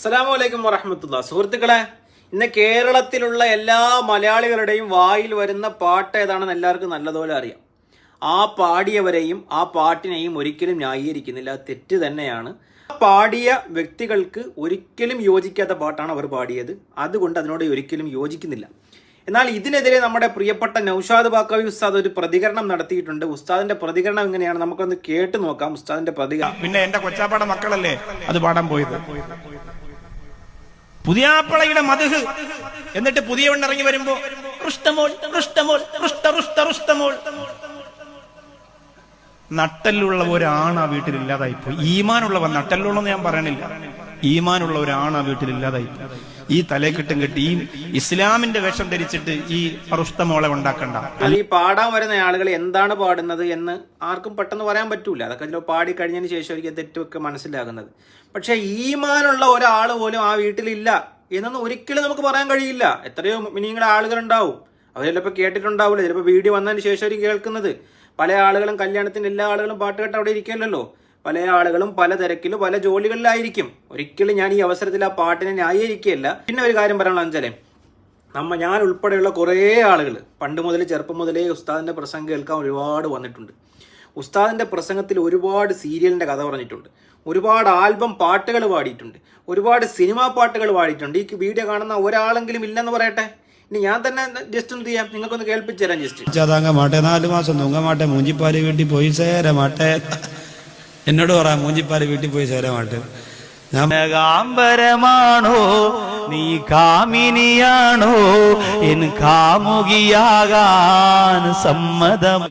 അസ്സലാമു അലൈക്കും വറഹമത്തുള്ള സുഹൃത്തുക്കളെ ഇന്ന് കേരളത്തിലുള്ള എല്ലാ മലയാളികളുടെയും വായിൽ വരുന്ന പാട്ട് ഏതാണെന്ന് എല്ലാവർക്കും നല്ലതുപോലെ അറിയാം. ആ പാടിയവരെയും ആ പാട്ടിനെയും ഒരിക്കലും ന്യായീകരിക്കുന്നില്ല. തെറ്റ് തന്നെയാണ്. പാടിയ വ്യക്തികൾക്ക് ഒരിക്കലും യോജിക്കാത്ത പാട്ടാണ് അവർ പാടിയത്. അതുകൊണ്ട് അതിനോട് ഒരിക്കലും യോജിക്കുന്നില്ല. എന്നാൽ ഇതിനെതിരെ നമ്മുടെ പ്രിയപ്പെട്ട നൌഷാദ് ബാക്കവി ഉസ്താദ് ഒരു പ്രതികരണം നടത്തിയിട്ടുണ്ട്. ഉസ്താദിന്റെ പ്രതികരണം എങ്ങനെയാണ്? നമുക്കൊന്ന് കേട്ടു നോക്കാം. ഉസ്താദിന്റെ പ്രതികരണം പിന്നെ എന്റെ കൊച്ചാപ്പാട മക്കളല്ലേ? അത് പാടാൻ പോയത്. പുതിയാപ്പളയുടെ മധുഹ്. എന്നിട്ട് പുതിയ ഇറങ്ങി വരുമ്പോ റുഷ്ടമോൾ റുഷ്ടമോൾ റുഷ്ട റുഷ്ട നട്ടലുള്ള ഒരാണ് ആ വീട്ടിൽ ഇല്ലാതായിപ്പോയി ഈമാനുള്ളവൻ നട്ടല്ലുള്ളെന്ന് ഞാൻ പറയണില്ല. ഈമാനുള്ള ഒരാണ് ആ വീട്ടിൽ ഇല്ലാതായി. ഈ തലേക്കെട്ടും കെട്ടി ഈ ഇസ്ലാമിന്റെ വേഷം ധരിച്ചിട്ട് ഈ അറുഷ്ടമോളെ ഉണ്ടാക്കണ്ട ഈ പാടാൻ വരുന്ന ആളുകൾ എന്താണ് പാടുന്നത് എന്ന് ആർക്കും പെട്ടെന്ന് പറയാൻ പറ്റൂല. അതൊക്കെ ചിലപ്പോൾ പാടി കഴിഞ്ഞതിന് ശേഷം ഒരിക്കൽ തെറ്റുമൊക്കെ മനസ്സിലാകുന്നത്. പക്ഷെ ഈമാനുള്ള ഒരാൾ പോലും ആ വീട്ടിലില്ല എന്നൊന്നും ഒരിക്കലും നമുക്ക് പറയാൻ കഴിയില്ല. എത്രയോ മിനിങ്ങളുടെ ആളുകളുണ്ടാവും. അവർ ചിലപ്പോൾ കേട്ടിട്ടുണ്ടാവില്ല. ചിലപ്പോൾ വീഡിയോ വന്നതിന് ശേഷം കേൾക്കുന്നത്. പല ആളുകളും കല്യാണത്തിന് എല്ലാ ആളുകളും പാട്ട് കേട്ട് അവിടെ ഇരിക്കില്ലല്ലോ പല ആളുകളും പല തിരക്കിലും പല ജോലികളിലായിരിക്കും. ഒരിക്കലും ഞാൻ ഈ അവസരത്തിൽ ആ പാട്ടിനെ ന്യായീകരിക്കുകയല്ല. പിന്നെ ഒരു കാര്യം പറയണമെന്ന് വെച്ചാലേ നമ്മ ഞാൻ ഉൾപ്പെടെയുള്ള കുറേ ആളുകൾ പണ്ട് മുതൽ ചെറുപ്പം മുതലേ ഉസ്താദിന്റെ പ്രസംഗം കേൾക്കാൻ ഒരുപാട് വന്നിട്ടുണ്ട്. ഉസ്താദിന്റെ പ്രസംഗത്തിൽ ഒരുപാട് സീരിയലിന്റെ കഥ പറഞ്ഞിട്ടുണ്ട്. ഒരുപാട് ആൽബം പാട്ടുകൾ പാടിയിട്ടുണ്ട്. ഒരുപാട് സിനിമാ പാട്ടുകൾ പാടിയിട്ടുണ്ട്. ഈ വീഡിയോ കാണുന്ന ഒരാളെങ്കിലും ഇല്ലെന്ന് പറയട്ടെ. ഇനി ഞാൻ തന്നെ ജസ്റ്റ് ഒന്ന് ചെയ്യാം. നിങ്ങൾക്കൊന്ന് കേൾപ്പിച്ചു തരാം ജസ്റ്റ്. ചതാങ്ങ മാട്ടെ നാല് മാസം തൂങ്ങ മാട്ടെ മൂഞ്ചിപ്പാൽ വീട്ടിൽ പോയി സേര മാട്ടെ. എന്നോട് പറ മൂഞ്ചിപ്പാൽ വീട്ടിൽ പോയി ചേരാമാട്ട് ാംബരമാണോ കാമ്പരമാണോ? നീ കാമിനിയാണോ? എൻ കാമുകിയാകാൻ സമ്മതം.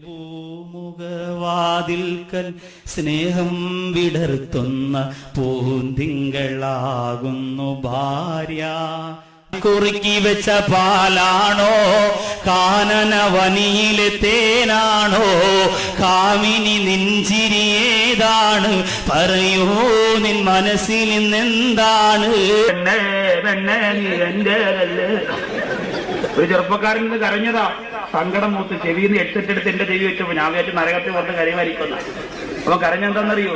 കൽ സ്നേഹം വിടർത്തുന്ന പൂന്തിങ്കളാകുന്നു ഭാര്യ. കുറുക്കി വെച്ച പാലാണോ? കാനന വനിയിലെ തേനാണോ? കാമിനി നെഞ്ചിരിയേതാണ് പറയൂ നിൻ മനസ്സിൽ നിന്നെന്താണ് ഒരു ചെറുപ്പക്കാരൻ കരഞ്ഞതാ. സങ്കടം മൂത്ത് ചെവിന്ന് എടുത്തിട്ടെടുത്ത് എന്റെ ചെവി വെച്ചപ്പോ ഞാൻ വിചാരിച്ചു നരകത്തിൽ വന്ന് കരയുമായിരിക്കുന്ന അപ്പൊ കരഞ്ഞെന്താന്നറിയോ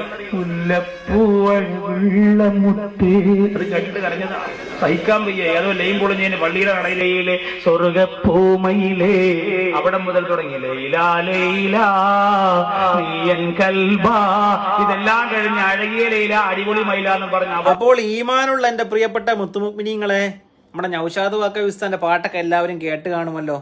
അത് കേട്ടിട്ട് കരഞ്ഞതാ. സഹിക്കാൻ വയ്യ. ഏതോ ലൈൻ പൊളിഞ്ഞതിന് പള്ളിയുടെ കടയിലെ സ്വർഗപ്പൂമയിലേ അവിടെ മുതൽ തുടങ്ങി. ലൈലാ ലൈലാ നീയൻ കൽബാ. ഇതെല്ലാം കഴിഞ്ഞ് അഴകിയ ലൈല അടിപൊളി മൈല എന്ന് പറഞ്ഞ അപ്പോൾ ഈമാനുള്ള എന്റെ പ്രിയപ്പെട്ട മുത്തുമുക്മിനിങ്ങളെ നമ്മുടെ നൌഷാദ് വാക്ക ഉസ്താദിന്റെ പാട്ടൊക്കെ എല്ലാവരും കേട്ട് കാണുമല്ലോ.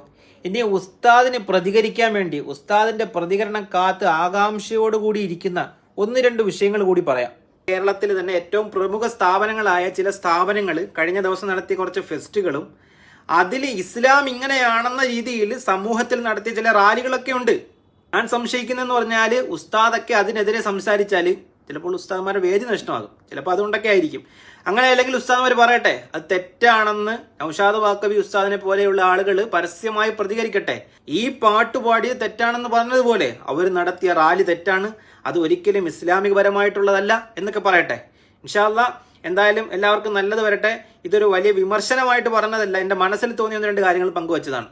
ഇനി ഉസ്താദിന് പ്രതികരിക്കാൻ വേണ്ടി ഉസ്താദിന്റെ പ്രതികരണം കാത്ത് ആകാംക്ഷയോടുകൂടി ഇരിക്കുന്ന ഒന്ന് രണ്ട് വിഷയങ്ങൾ കൂടി പറയാം. കേരളത്തിൽ തന്നെ ഏറ്റവും പ്രമുഖ സ്ഥാപനങ്ങളായ ചില സ്ഥാപനങ്ങൾ കഴിഞ്ഞ ദിവസം നടത്തിയ കുറച്ച് ഫെസ്റ്റുകളും അതിൽ ഇസ്ലാം ഇങ്ങനെയാണെന്ന രീതിയിൽ സമൂഹത്തിൽ നടത്തിയ ചില റാലികളൊക്കെ ഉണ്ട്. ഞാൻ സംശയിക്കുന്നതെന്ന് പറഞ്ഞാൽ ഉസ്താദൊക്കെ അതിനെതിരെ സംസാരിച്ചാൽ ചിലപ്പോൾ ഉസ്താദ്മാരുടെ വേദി നഷ്ടമാകും. ചിലപ്പോൾ അതുകൊണ്ടൊക്കെ ആയിരിക്കും. അങ്ങനെ അല്ലെങ്കിൽ ഉസ്താദ്മാർ പറയട്ടെ അത് തെറ്റാണെന്ന് നൌഷാദ് വാക്കബി ഉസ്താദിനെ പോലെയുള്ള ആളുകൾ പരസ്യമായി പ്രതികരിക്കട്ടെ. ഈ പാട്ട് പാടിയത് തെറ്റാണെന്ന് പറഞ്ഞതുപോലെ അവർ നടത്തിയ റാലി തെറ്റാണ് അത് ഒരിക്കലും ഇസ്ലാമികപരമായിട്ടുള്ളതല്ല എന്നൊക്കെ പറയട്ടെ. ഇൻഷാല്ല എന്തായാലും എല്ലാവർക്കും നല്ലത് വരട്ടെ. ഇതൊരു വലിയ വിമർശനമായിട്ട് പറഞ്ഞതല്ല എന്റെ മനസ്സിൽ തോന്നിയ രണ്ട് കാര്യങ്ങൾ പങ്കുവച്ചതാണ്.